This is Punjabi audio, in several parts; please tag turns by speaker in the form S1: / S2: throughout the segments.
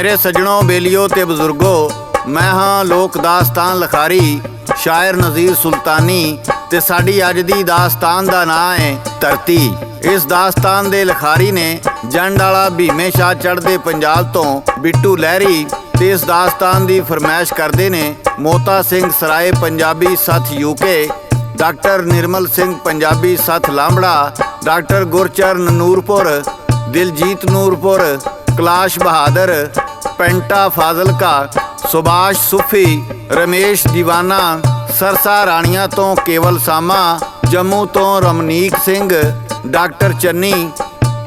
S1: ਮੇਰੇ ਸੱਜਣੋ, ਬੇਲੀਓ ਤੇ ਬਜ਼ੁਰਗੋ, ਮੈਂ ਹਾਂ ਲੋਕ ਦਾਸਤਾਨ ਲਖਾਰੀ, ਸ਼ਾਇਰ ਨਜ਼ੀਰ ਸੁਲਤਾਨੀ ਤੇ ਸਾਡੀ ਅੱਜ ਦੀ ਦਾਸਤਾਨ ਦਾ ਨਾਂ ਹੈ ਧਰਤੀ। ਇਸ ਦਾਸਤਾਨ ਦੇ ਲਖਾਰੀ ਨੇ ਜੰਡ ਵਾਲਾ ਭੀਮੇ ਸ਼ਾਹ ਚੜ੍ਹਦੇ ਪੰਜਾਬ ਤੋਂ ਬਿੱਟੂ ਲਹਿਰੀ ਤੇ ਇਸ ਦਾਸਤਾਨ ਦੀ ਫਰਮਾਇਸ਼ ਕਰਦੇ ਨੇ Mota Singh Sarai Punjabi Sath UK doctor Nirmal Singh Punjabi Sath Lambra, doctor Gurcharan Noorpur, Diljit Noorpur, Kalash Bahadar Penta Fazilka, Subhash Sufi, Ramesh Deewana, Sirsa Rania ਤੋਂ ਕੇਵਲ ਸਾਮਾ, ਜੰਮੂ ਤੋਂ ਰਮਨੀਕ ਸਿੰਘ, ਡਾਕਟਰ ਚੰਨੀ,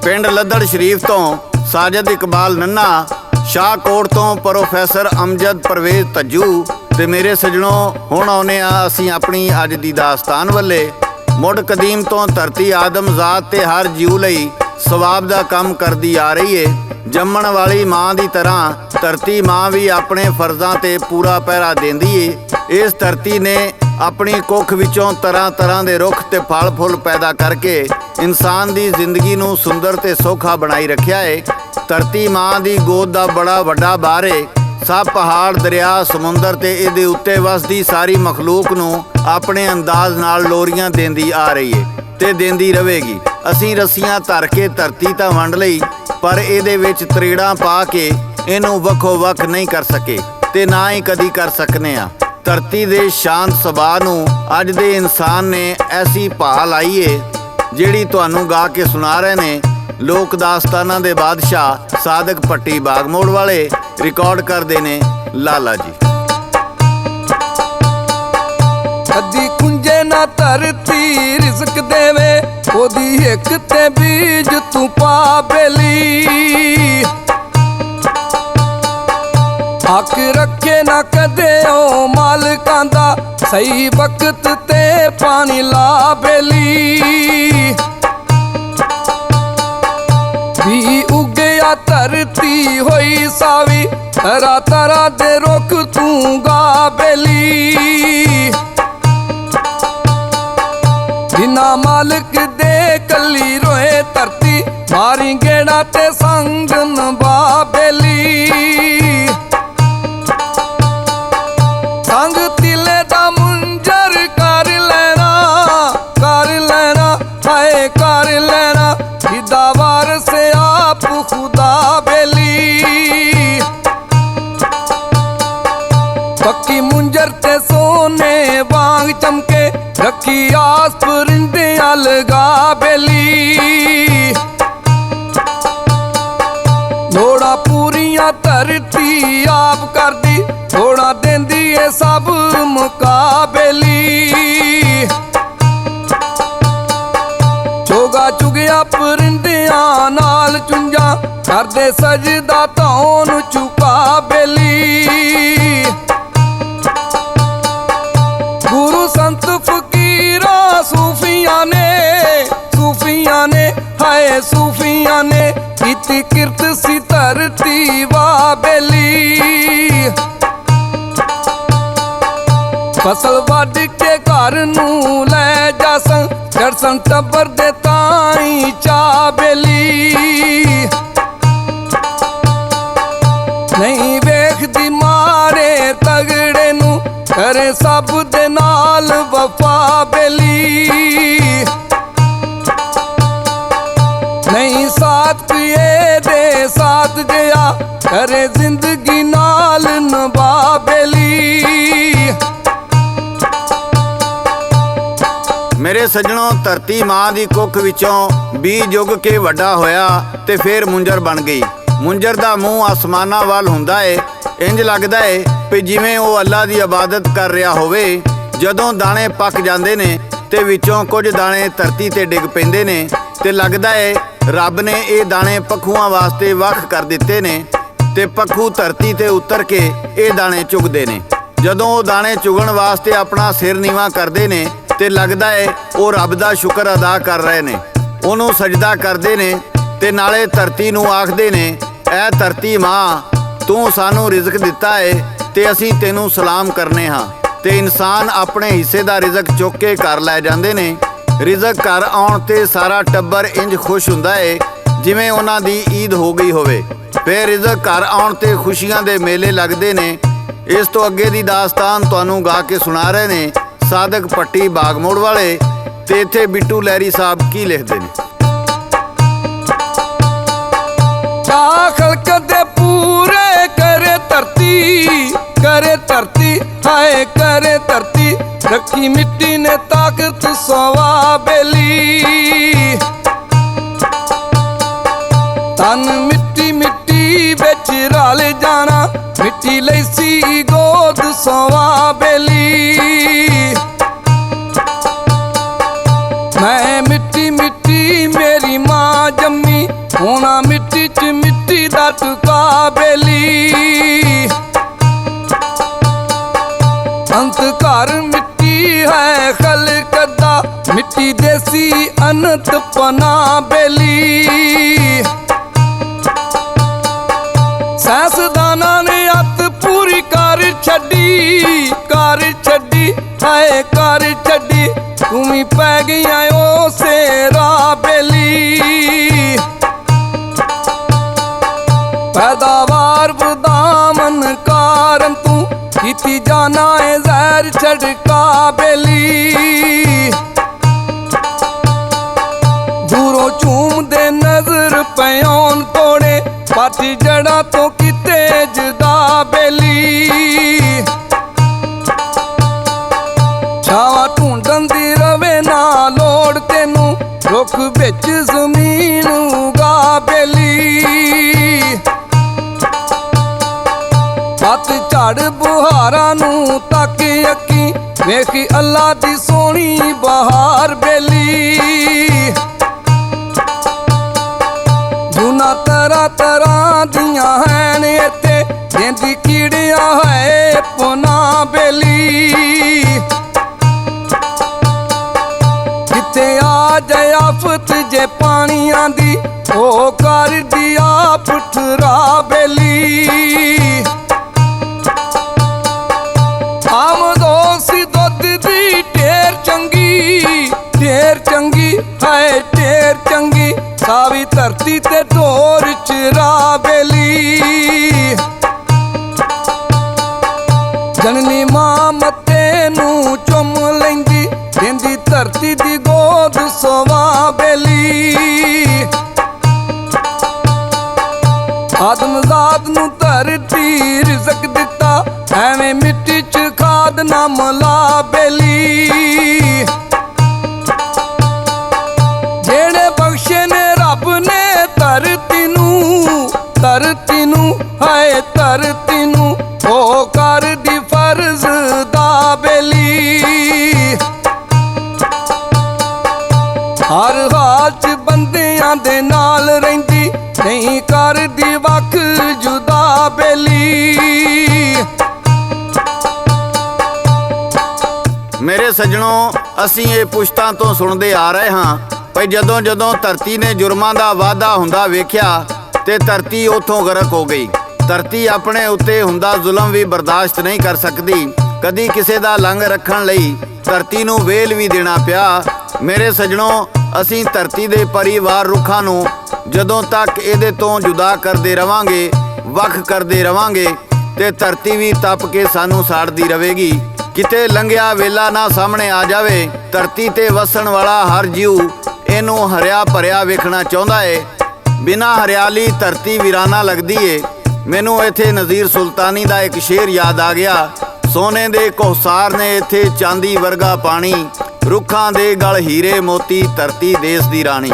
S1: ਪਿੰਡ ਲੱਦੜ ਸ਼ਰੀਫ ਤੋਂ ਸਾਜਦ ਇਕਬਾਲ ਨੰਨਾ, ਸ਼ਾਹਕੋਟ ਤੋਂ ਪ੍ਰੋਫੈਸਰ ਅਮਜਦ ਪਰਵੇਜ਼ ਤੱਜੂ ਤੇ ਮੇਰੇ ਸੱਜਣੋ, ਹੁਣ ਆਉਨੇ ਆ ਅਸੀਂ ਆਪਣੀ ਅੱਜ ਦੀ ਦਾਸਤਾਨ ਵੱਲੇ। ਮੁੱਢ ਕਦੀਮ ਤੋਂ ਧਰਤੀ ਆਦਮ ਜ਼ਾਤ ਤੇ ਹਰ ਜੀਵ ਲਈ ਸਵਾਬ ਦਾ ਕੰਮ ਕਰਦੀ ਆ ਰਹੀ ਏ। ਜੰਮਣ ਵਾਲੀ ਮਾਂ ਦੀ ਤਰ੍ਹਾਂ ਧਰਤੀ ਮਾਂ ਵੀ ਆਪਣੇ ਫਰਜ਼ਾਂ ਤੇ ਪੂਰਾ ਪਹਿਰਾ ਦਿੰਦੀ ਏ। ਇਸ ਧਰਤੀ ਨੇ ਆਪਣੀ ਕੁੱਖ ਵਿੱਚੋਂ ਤਰ੍ਹਾਂ ਤਰ੍ਹਾਂ ਦੇ ਰੁੱਖ ਤੇ ਫਲ ਫੁੱਲ ਪੈਦਾ ਕਰਕੇ ਇਨਸਾਨ ਦੀ ਜ਼ਿੰਦਗੀ ਨੂੰ ਸੁੰਦਰ ਤੇ ਸੌਖਾ ਬਣਾਈ ਰੱਖਿਆ ਏ। ਧਰਤੀ ਮਾਂ ਦੀ ਗੋਦ ਦਾ ਬੜਾ ਵੱਡਾ ਬਾਰ ਏ। ਸਭ ਪਹਾੜ, ਦਰਿਆ, ਸਮੁੰਦਰ ਤੇ ਇਹਦੇ ਉੱਤੇ ਵਸਦੀ ਸਾਰੀ ਮਖਲੂਕ ਨੂੰ ਆਪਣੇ ਅੰਦਾਜ਼ ਨਾਲ ਲੋਰੀਆਂ ਦਿੰਦੀ ਆ ਰਹੀ ਏ ਤੇ ਦਿੰਦੀ ਰਹੇਗੀ। ਅਸੀਂ ਰੱਸੀਆਂ ਧਰ ਕੇ ਧਰਤੀ ਤਾਂ ਵੰਡ ਲਈ। ਪਰ ਇਹਦੇ ਵਿੱਚ ਤਰੇੜਾਂ ਪਾ ਕੇ ਇਹਨੂੰ ਵੱਖੋ ਵੱਖ ਨਹੀਂ ਕਰ ਸਕੇ ਤੇ ਨਾ ਹੀ ਕਦੀ ਕਰ ਸਕਨੇ ਆ। ਧਰਤੀ ਦੇ ਸ਼ਾਂਤ ਸੁਭਾਅ ਨੂੰ ਅੱਜ ਦੇ ਇਨਸਾਨ ਨੇ ਐਸੀ ਭਾਲ ਲਾਈ ਏ, ਜਿਹੜੀ ਤੁਹਾਨੂੰ ਗਾ ਕੇ ਸੁਣਾ ਰਹੇ ਨੇ ਲੋਕ ਦਾਸਤਾਨਾਂ ਦੇ ਬਾਦਸ਼ਾਹ ਸਾਦਕ ਪੱਟੀ ਬਾਗਮੋੜ ਵਾਲੇ ਰਿਕਾਰਡ ਕਰਦੇ ਨੇ ਲਾਲਾ ਜੀ।
S2: ਕਦੀ ਕੁੰਜੇ ਨਾ ਧਰਤੀ ਰਿਜ਼ਕ ਦੇਵੇ, ਉਹਦੀ ਇੱਕ ਤੇ ਬੀਜ ਤੂੰ ਪਾ ਬੇਲੀ। ਹੱਕ ਰੱਖੇ ਨਾ ਕਦੇ ਉਹ ਮਾਲਕਾਂ ਦਾ, ਸਹੀ ਵਕਤ ਤੇ ਪਾਣੀ ਲਾ ਬੇਲੀ। ਵੀ ਉਗਿਆ ਧਰਤੀ ਹੋਈ ਸਾਵੀ ਤਰਾ ਤਰਾ ਦੇ ਰੁੱਖ ਤੂੰ ਗਾ ਬੇਲੀ। ਬਿਨਾ ਮਾਲਕ ਦੇ ਕੱਲੀ ਰੋਏ ਧਰਤੀ ਮਾਰੀ ਗੇੜਾ ਤੇ ਸੰਗ। ਲਗਾ ਬੇਲੀ। ਲੋੜਾ ਪੂਰੀਆਂ ਧਰਤੀ ਆਪ ਕਰਦੀ ਥੋੜਾ ਦਿੰਦੀ ਏ ਸਭ ਮੁਕਾਬਲੀ। ਚੋਗਾ ਚੁਗਿਆ ਪਰਿੰਦਿਆਂ ਨਾਲ ਚੁੰਝਾਂ, ਕਰਦੇ ਸਜਦਾ ਧੌਣ ਚੁਕਾ ਬੇਲੀ। ਸੂਫੀਆਂ ਨੇ ਕੀਤੀ ਕਿਰਤ ਸੀ ਧਰਤੀ ਵਾ ਬੇਲੀ ਫਸਲ ਵੱਢ ਕੇ ਘਰ ਨੂੰ ਲੈ ਜਾਸੰ ਜਰਸਨ ਟੱਬਰ ਦੇ ਤਾਈ ਚਾ ਬੇਲੀ ਨਹੀਂ ਵੇਖਦੀ ਮਾਰੇ ਤਗੜੇ ਨੂੰ ਕਰੇ ਸਭ ਦੇ ਨਾਲ ਵਫਾ ਬੇਲੀ। ਸਾਥ ਕਰੇ ਜ਼ਿੰਦਗੀ ਨਾਲ ਨਵਾ
S1: ਮੇਰੇ ਸੱਜਣੋ, ਧਰਤੀ ਮਾਂ ਦੀ ਕੁੱਖ ਵਿੱਚੋਂ ਬੀਜ ਉਗ ਕੇ ਵੱਡਾ ਹੋਇਆ ਤੇ ਫੇਰ ਮੁੰਜਰ ਬਣ ਗਈ। ਮੁੰਜਰ ਦਾ ਮੂੰਹ ਆਸਮਾਨਾਂ ਵੱਲ ਹੁੰਦਾ ਏ। ਇੰਜ ਲੱਗਦਾ ਏ ਵੀ ਜਿਵੇਂ ਉਹ ਅੱਲਾ ਦੀ ਇਬਾਦਤ ਕਰ ਰਿਹਾ ਹੋਵੇ, ਜਦੋਂ ਦਾਣੇ ਪੱਕ ਜਾਂਦੇ ਨੇ ਤੇ ਵਿੱਚੋਂ ਕੁਝ ਦਾਣੇ ਧਰਤੀ ਤੇ ਡਿੱਗ ਪੈਂਦੇ ਨੇ ਤੇ ਲੱਗਦਾ ਏ ਰੱਬ ਨੇ ਇਹ ਦਾਣੇ ਪੱਖੂਆਂ ਵਾਸਤੇ ਵੱਖ ਕਰ ਦਿੱਤੇ ਨੇ ਤੇ ਪੱਖੂ ਧਰਤੀ ਤੇ ਉਤਰ ਕੇ ਇਹ ਦਾਣੇ ਚੁਗਦੇ ਨੇ। ਜਦੋਂ ਉਹ ਦਾਣੇ ਚੁਗਣ ਵਾਸਤੇ ਆਪਣਾ ਸਿਰ ਨੀਵਾ ਕਰਦੇ ਨੇ ਤੇ ਲੱਗਦਾ ਏ ਉਹ ਰੱਬ ਦਾ ਸ਼ੁਕਰ ਅਦਾ ਕਰ ਰਹੇ ਨੇ। ਉਹਨੂੰ ਸਜਦਾ ਕਰਦੇ ਨੇ ਤੇ ਨਾਲੇ ਧਰਤੀ ਨੂੰ ਆਖਦੇ ਨੇ, ਐ ਧਰਤੀ ਮਾਂ, ਤੂੰ ਸਾਨੂੰ ਰਿਜ਼ਕ ਦਿੱਤਾ ਏ ਤੇ ਅਸੀਂ ਤੈਨੂੰ ਸਲਾਮ ਕਰਨੇ ਹਾਂ ਤੇ ਇਨਸਾਨ ਆਪਣੇ ਹਿੱਸੇ ਦਾ ਰਿਜ਼ਕ ਚੁੱਕ ਕੇ ਘਰ ਲੈ ਜਾਂਦੇ ਨੇ ਰਿਜ਼ਕ ਘਰ ਆਉਣ ਤੇ ਸਾਰਾ ਟੱਬਰ ਇੰਜ ਖੁਸ਼ ਹੁੰਦਾ ਏ, ਜਿਵੇਂ ਉਹਨਾਂ ਦੀ ਈਦ ਹੋ ਗਈ ਹੋਵੇ। ਫਿਰ ਰਿਜ਼ਕ ਘਰ ਆਉਣ ਤੇ ਖੁਸ਼ੀਆਂ ਦੇ ਮੇਲੇ ਲੱਗਦੇ ਨੇ। ਇਸ ਤੋਂ ਅੱਗੇ ਦੀ ਦਾਸਤਾਨ ਤੁਹਾਨੂੰ ਗਾ ਕੇ ਸੁਣਾ ਰਹੇ ਨੇ ਸਾਦਕ ਪੱਟੀ ਬਾਗਮੋੜ ਵਾਲੇ ਤੇ ਇੱਥੇ ਬਿੱਟੂ ਲਹਿਰੀ ਸਾਹਿਬ ਕੀ ਲਿਖਦੇ ਨੇ?
S2: ਚਾ ਖਲਕ ਦੇ ਪੂਰੇ ਕਰੇ ਧਰਤੀ ਕਰੇ ਧਰਤੀ, ਹਾਏ ਕਰੇ ਧਰਤੀ। ਰੱਖੀ ਮਿੱਟੀ ਨੇ ਤਾਕਤ ਸਵਾ ਬੇਲੀ। ਤਨ ਮਿੱਟੀ ਮਿੱਟੀ ਵਿੱਚ ਰਲ ਜਾਣਾ, ਮਿੱਟੀ ਲਈ ਸੀ ਗੋਦ ਸਵਾ ਬੇਲੀ। ਮਿੱਟੀ ਦੇਸੀ ਅਨੰਤ ਪਨਾ ਬੇਲੀ। ਸਾਇੰਸਦਾਨਾਂ ਨੇ ਅੱਤ ਪੂਰੀ ਕਰ ਛੱਡੀ ਕਰ ਛੱਡੀ, ਹਾਏ ਕਰ ਛੱਡੀ। ਤੂੰ ਵੀ ਪੈ ਗਈਆਂ ਉਸੇ ਰਾਹ ਬੇਲੀ। ਪੈਦਾਵਾਰ ਬਦਾਮਨ ਕਾਰਨ ਤੂੰ ਕੀਤੀ ਜਾਣਾ ਏ ਜ਼ਹਿਰ ਛੜਕਾ ਬੇਲੀ। ਨਜ਼ਰ ਪਿਆਉਣ ਤੋੜੇ ਪੱਟ ਜੜਾ ਤੋਂ ਕਿਤੇ ਜਦਾ ਬੇਲੀ। ਛਾਵਾਂ ਢੂੰਡਣ ਦੀ ਰਵੇ ਨਾ ਲੋੜ ਤੈਨੂੰ, ਰੁੱਖ ਵਿੱਚ ਜ਼ਮੀਨ ਉਗਾ ਬੇਲੀ। ਪੱਤ ਝੜ ਬੁਹਾਰਾਂ ਨੂੰ ਤੱਕ ਅੱਕੀ, ਵੇਖੀ ਅੱਲਾ ਦੀ ਸੋਹਣੀ ਬਹਾਰ ਬੇਲੀ। ਤਰ੍ਹਾਂ ਤਰ੍ਹਾਂ ਦੀਆਂ ਹੈਨ ਇੱਥੇ। ਜਿੰਦੀ ਕੀੜਿਆ ਹੈ ਪੁਨਾ ਬੇਲੀ। ਕਿਤੇ ਆ ਜਾਇਆ ਆਫਤ ਜੇ ਪਾਣੀਆਂ ਦੀ, ਉਹ ਕਰਦੀ ਆ ਠਰਾ ਬੇਲੀ। ਆਮਦੋ ਸੀ ਦੁੱਧ ਦੀ ਢੇਰ ਚੰਗੀ ਢੇਰ ਚੰਗੀ, ਹਾਏ ਢੇਰ ਚੰਗੀ। ਸਾਵੀ ਧਰਤੀ ਤੇ ਢੋਰ ਚਰਾ ਬੇਲੀ ਜਨਨੀ ਮਾਂ ਮੱਤੇ ਨੂੰ ਚੁੰਮ ਲੈਂਦੀ, ਦਿੰਦੀ ਧਰਤੀ ਦੀ ਗੋਦ ਸਵਾ ਬੇਲੀ ਆਦਮਜ਼ਾਤ ਨੂੰ ਧਰਤੀ ਰਿਜ਼ਕ ਦਿੱਤਾ, ਐਵੇਂ ਮਿੱਟੀ ਚ ਖਾਦ ਨਾ ਮਲਾ ਬੇਲੀ ਨੂੰ ਧਰਤੀ ਨੂੰ, ਹਾਏ ਧਰਤੀ ਨੂੰ ਉਹ ਕਰਦੀ ਫਰਜ਼ ਦਾ ਬੇਲੀ। ਹਰ ਹਾਲ ਬੰਦਿਆਂ ਦੇ ਨਾਲ ਰਹਿੰਦੀ, ਨਹੀਂ ਕਰਦੀ ਵੱਖ ਜੁਦਾ ਬੇਲੀ।
S1: ਮੇਰੇ ਸੱਜਣੋ, ਅਸੀਂ ਇਹ ਪੁਸ਼ਤਾਂ ਤੋਂ ਸੁਣਦੇ ਆ ਰਹੇ ਹਾਂ। ਭਈ ਜਦੋਂ ਜਦੋਂ ਧਰਤੀ ਨੇ ਜੁਰਮਾਂ ਦਾ ਵਾਅਦਾ ਹੁੰਦਾ ਵੇਖਿਆ ਤੇ ਧਰਤੀ ਉਥੋਂ ਗਰਕ ਹੋ ਗਈ। ਧਰਤੀ ਆਪਣੇ ਉੱਤੇ ਹੁੰਦਾ ਜ਼ੁਲਮ ਵੀ ਬਰਦਾਸ਼ਤ ਨਹੀਂ ਕਰ ਸਕਦੀ। ਕਦੀ ਕਿਸੇ ਦਾ ਲੰਘ ਰੱਖਣ ਲਈ ਧਰਤੀ ਨੂੰ ਵੇਲ ਵੀ ਦੇਣਾ ਪਿਆ। ਮੇਰੇ ਸੱਜਣੋ, ਅਸੀਂ ਧਰਤੀ ਦੇ ਪਰਿਵਾਰ ਰੁੱਖਾਂ ਨੂੰ ਜਦੋਂ ਤੱਕ ਇਹਦੇ ਤੋਂ ਜੁਦਾ ਕਰਦੇ ਰਵਾਂਗੇ, ਵੱਖ ਕਰਦੇ ਰਵਾਂਗੇ ਤੇ ਧਰਤੀ ਵੀ ਤਪ ਕੇ ਸਾਨੂੰ ਸਾੜਦੀ ਰਹੇਗੀ। ਕਿਤੇ ਲੰਘਿਆ ਵੇਲਾ ਨਾ ਸਾਹਮਣੇ ਆ ਜਾਵੇ, ਧਰਤੀ ਤੇ ਵਸਣ ਵਾਲਾ ਹਰ ਜੀਵ ਇਹਨੂੰ ਹਰਿਆ ਭਰਿਆ ਵੇਖਣਾ ਚਾਹੁੰਦਾ ਏ। ਬਿਨਾ ਹਰਿਆਲੀ ਧਰਤੀ ਵੀਰਾਨਾ ਲੱਗਦੀ ਏ। ਮੈਨੂੰ ਇੱਥੇ ਨਜ਼ੀਰ ਸੁਲਤਾਨੀ ਦਾ ਇੱਕ ਸ਼ੇਰ ਯਾਦ ਆ ਗਿਆ। ਸੋਨੇ ਦੇ ਕੋਸਾਰ ਨੇ ਇੱਥੇ ਚਾਂਦੀ ਵਰਗਾ ਪਾਣੀ। ਰੁੱਖਾਂ ਦੇ ਗਲ ਹੀਰੇ ਮੋਤੀ ਧਰਤੀ ਦੇਸ ਦੀ ਰਾਣੀ।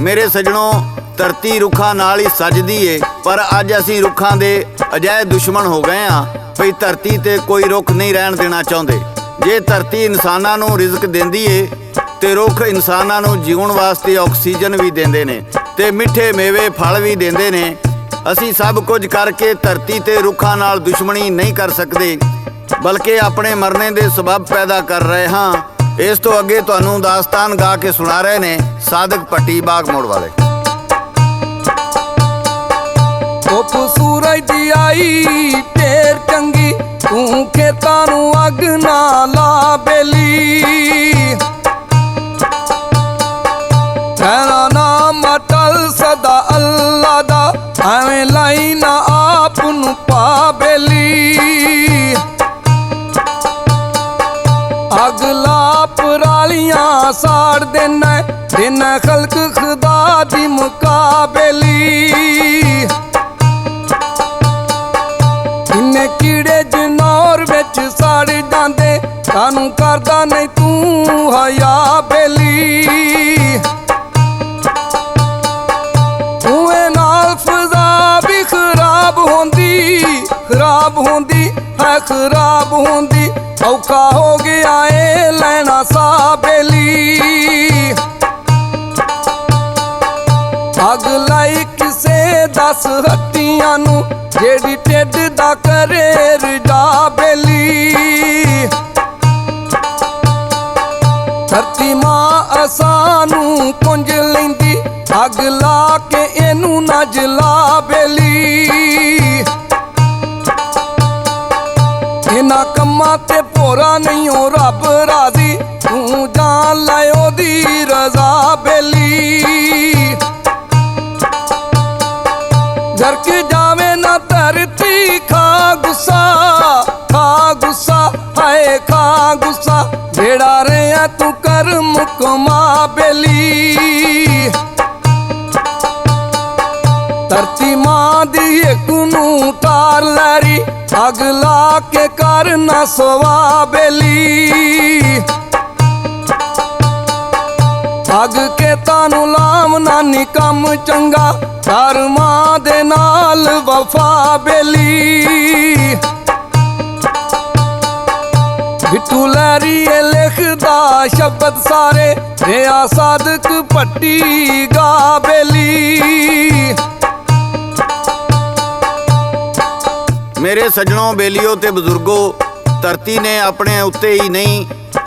S1: ਮੇਰੇ ਸਜਣੋ, ਧਰਤੀ ਰੁੱਖਾਂ ਨਾਲ ਹੀ ਸਜਦੀ ਏ। ਪਰ ਅੱਜ ਅਸੀਂ ਰੁੱਖਾਂ ਦੇ ਅਜਿਹੇ ਦੁਸ਼ਮਣ ਹੋ ਗਏ ਆ ਭਈ ਧਰਤੀ ਤੇ ਕੋਈ ਰੁੱਖ ਨਹੀਂ ਰਹਿਣ ਦੇਣਾ ਚਾਹੁੰਦੇ। ਜੇ ਧਰਤੀ ਇਨਸਾਨਾਂ ਨੂੰ ਰਿਜ਼ਕ ਦਿੰਦੀ ਏ ਤੇ ਰੁੱਖ ਇਨਸਾਨਾਂ ਨੂੰ ਜਿਉਣ ਵਾਸਤੇ ਆਕਸੀਜਨ ਵੀ ਦਿੰਦੇ ਨੇ ਤੇ ਮਿੱਠੇ ਮੇਵੇ ਫਲ ਵੀ ਦਿੰਦੇ ਨੇ। ਅਸੀਂ ਸਭ ਕੁਝ ਕਰਕੇ ਧਰਤੀ ਤੇ ਰੁੱਖਾਂ ਨਾਲ ਦੁਸ਼ਮਣੀ ਨਹੀਂ ਕਰ ਸਕਦੇ, ਬਲਕਿ ਆਪਣੇ ਮਰਨੇ ਦੇ ਸਬਬ ਪੈਦਾ ਕਰ ਰਹੇ ਹਾਂ। ਇਸ ਤੋਂ ਅੱਗੇ ਤੁਹਾਨੂੰ ਦਾਸਤਾਨ ਗਾ ਕੇ ਸੁਣਾ ਰਹੇ ਨੇ ਸਾਦਕ ਪੱਟੀ ਬਾਗ ਮੋੜ ਵਾਲੇ।
S2: ਧੁੱਪ ਸੂਰਜ ਦੀ ਆਈ, ਢੇਰ ਚੰਗੀ, ਤੂੰ ਖੇਤਾਂ ਨੂੰ ਅੱਗ ਨਾ ਲਾ ਬੇਲੀ। ਕਹਿਣਾ ਨਾ ਮਟਲ ਸਦਾ ਦਾ ਅੱਲਾ ਦਾ। ਐਵੇਂ ਲਾਈ ਨਾ ਆਪ ਨੂੰ ਪਾ ਅਗਲਾ ਪਰਾਲੀਆਂ ਸਾੜ ਦੇਣਾ ਦਿਨ ਖਲਕ ਖੁਦਾ ਦੀ ਮੁਕਾਬਲੀ। ਇੰਨੇ ਕੀੜੇ ਜਨੌਰ ਵਿੱਚ ਸੜ ਜਾਂਦੇ। ਸਾਨੂੰ ਕਰਦਾ ਨਹੀਂ ਤੂੰ ਹਯਾ ਬੇਲੀ ਹੁੰਦੀ, ਖਰਾਬ ਹੁੰਦੀ, ਹੈ ਖਰਾਬ ਹੁੰਦੀ। ਔਖਾ ਹੋ ਗਿਆ ਏ ਲੈਣਾ ਸਾਬੇਲੀ। ਅਗ ਲਾਈ ਕਿਸੇ ਦਸ ਹੱਟੀਆਂ ਨੂੰ, ਜਿਹੜੀ ਢਿੱਡ ਦਾ ਕਰੇ ਰਜਾ ਬੇਲੀ। ਧਰਤੀ ਮਾਂ ਅਸਾਂ ਨੂੰ ਪੁੰਜ ਲੈਂਦੀ, ਅੱਗ ਲਾ ਕੇ ਇਹਨੂੰ ਨਾ ਜਲਾ ਬੇਲੀ। ਇਹਨਾਂ ਕੰਮਾਂ ਤੇ ਭੋਰਾ ਨਹੀਂ ਹੋ ਰੱਬ ਰਾਜ਼ੀ। ਤੂੰ ਜਾਣ ਲੈ ਉਹਦੀ ਰਜ਼ਾ ਬੇਲੀ। ਜਰਕ ਜਾਵੇ ਨਾ ਧਰਤੀ, ਖਾ ਗੁੱਸਾ ਖਾ ਗੁੱਸਾ, ਹਾਏ ਖਾ ਗੁੱਸਾ। ਜਿਹੜਾ ਰਿਆ ਤੂੰ ਕਰ ਮੁਕਮਾ ਬੇਲੀ। ਧਰਤੀ ਮਾਂ ਦੀ ਇੱਕ ਨੂੰ ਤਾਰ ਲੈਰੀ ਅਗ ਲਾ ਕੇ ਕਰ ਨਾ ਸਵਾ ਬੇਲੀ। ਅਗ ਕੇ ਤਾਨੂੰ ਲਾਮ, ਨਾਨੀ ਕੰਮ ਚੰਗਾ ਕਰ ਮਾਂ ਦੇ ਨਾਲ ਵਫਾ ਬੇਲੀ। ਬਿੱਟੂ ਲੈਰੀ ਇਹ ਲਿਖਦਾ, ਸ਼ਬਦ ਸਾਰੇ, ਰਿਆ ਸਾਦਕ ਪੱਟੀ ਗਾ ਬੇਲੀ।
S1: ਮੇਰੇ ਸੱਜਣੋ, ਬੇਲੀਓ ਤੇ ਬਜ਼ੁਰਗੋ, ਧਰਤੀ ਨੇ ਆਪਣੇ ਉੱਤੇ ਹੀ ਨਹੀਂ,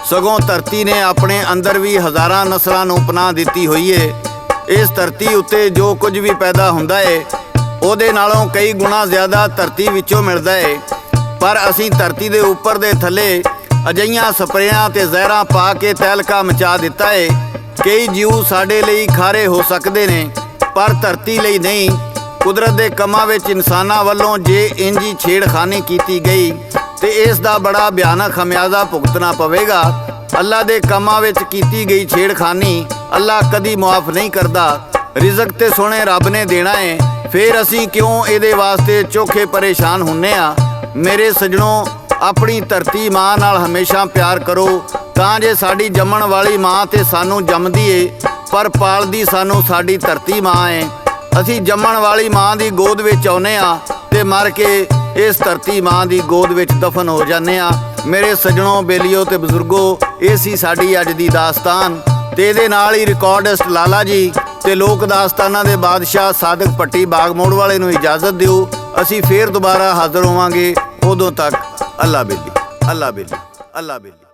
S1: ਸਗੋਂ ਧਰਤੀ ਨੇ ਆਪਣੇ ਅੰਦਰ ਵੀ ਹਜ਼ਾਰਾਂ ਨਸਲਾਂ ਨੂੰ ਪਨਾਹ ਦਿੱਤੀ ਹੋਈ ਏ। ਇਸ ਧਰਤੀ ਉੱਤੇ ਜੋ ਕੁਝ ਵੀ ਪੈਦਾ ਹੁੰਦਾ ਏ, ਉਹਦੇ ਨਾਲੋਂ ਕਈ ਗੁਣਾ ਜ਼ਿਆਦਾ ਧਰਤੀ ਵਿੱਚੋਂ ਮਿਲਦਾ ਏ। ਪਰ ਅਸੀਂ ਧਰਤੀ ਦੇ ਉੱਪਰ ਦੇ ਥੱਲੇ ਅਜਈਆਂ ਸਪਰੇਆਂ ਤੇ ਜ਼ਹਿਰਾਂ ਪਾ ਕੇ ਤਹਿਲਕਾ ਮਚਾ ਦਿੱਤਾ ਏ। ਕਈ ਜੀਵ ਸਾਡੇ ਲਈ ਖਾਰੇ ਹੋ ਸਕਦੇ ਨੇ, ਪਰ ਧਰਤੀ ਲਈ ਨਹੀਂ। ਕੁਦਰਤ ਦੇ ਕੰਮਾਂ ਵਿੱਚ ਇਨਸਾਨਾਂ ਵੱਲੋਂ ਜੇ ਇੰਜੀ ਛੇੜਖਾਨੀ ਕੀਤੀ ਗਈ ਤੇ ਇਸ ਦਾ ਬੜਾ ਭਿਆਨਕ ਖਮਿਆਜ਼ਾ ਭੁਗਤਣਾ ਪਵੇਗਾ। ਅੱਲਾ ਦੇ ਕੰਮਾਂ ਵਿੱਚ ਕੀਤੀ ਗਈ ਛੇੜਖਾਨੀ ਅੱਲਾ ਕਦੀ ਮਾਫ ਨਹੀਂ ਕਰਦਾ। ਰਿਜ਼ਕ ਤੇ ਸੋਹਣੇ ਰੱਬ ਨੇ ਦੇਣਾ ਹੈ ਫੇਰ ਅਸੀਂ ਕਿਉਂ ਇਹਦੇ ਵਾਸਤੇ ਚੋਖੇ ਪਰੇਸ਼ਾਨ ਹੁੰਨੇ ਆ? ਮੇਰੇ ਸਜਣੋ, ਆਪਣੀ ਧਰਤੀ ਮਾਂ ਨਾਲ ਹਮੇਸ਼ਾ ਪਿਆਰ ਕਰੋ। ਤਾਂ ਜੇ ਸਾਡੀ ਜੰਮਣ ਵਾਲੀ ਮਾਂ ਤੇ ਸਾਨੂੰ ਜੰਮਦੀ ਏ, ਪਰ ਪਾਲਦੀ ਸਾਨੂੰ ਸਾਡੀ ਧਰਤੀ ਮਾਂ ਏ। ਅਸੀਂ ਜੰਮਣ ਵਾਲੀ ਮਾਂ ਦੀ ਗੋਦ ਵਿੱਚ ਆਉਨੇ ਆ ਤੇ ਮਰ ਕੇ ਇਸ ਧਰਤੀ ਮਾਂ ਦੀ ਗੋਦ ਵਿੱਚ ਦਫਨ ਹੋ ਜਾਂਦੇ ਆ ਮੇਰੇ ਸਜਣੋ, ਬੇਲੀਓ ਤੇ ਬਜ਼ੁਰਗੋ, ਇਹ ਸੀ ਸਾਡੀ ਅੱਜ ਦੀ ਦਾਸਤਾਨ ਤੇ ਇਹਦੇ ਨਾਲ ਹੀ ਰਿਕਾਰਡਿਸਟ ਲਾਲਾ ਜੀ ਤੇ ਲੋਕ ਦਾਸਤਾਨਾਂ ਦੇ ਬਾਦਸ਼ਾਹ ਸਾਦਕ ਪੱਟੀ ਬਾਗ ਮੋੜ ਵਾਲੇ ਨੂੰ ਇਜਾਜ਼ਤ ਦਿਓ। ਅਸੀਂ ਫੇਰ ਦੁਬਾਰਾ ਹਾਜ਼ਰ ਹੋਵਾਂਗੇ। ਉਦੋਂ ਤੱਕ ਅੱਲਾ ਬੇਲੀ ਅੱਲਾ ਬੇਲੀ ਅੱਲਾ ਬੇਲੀ।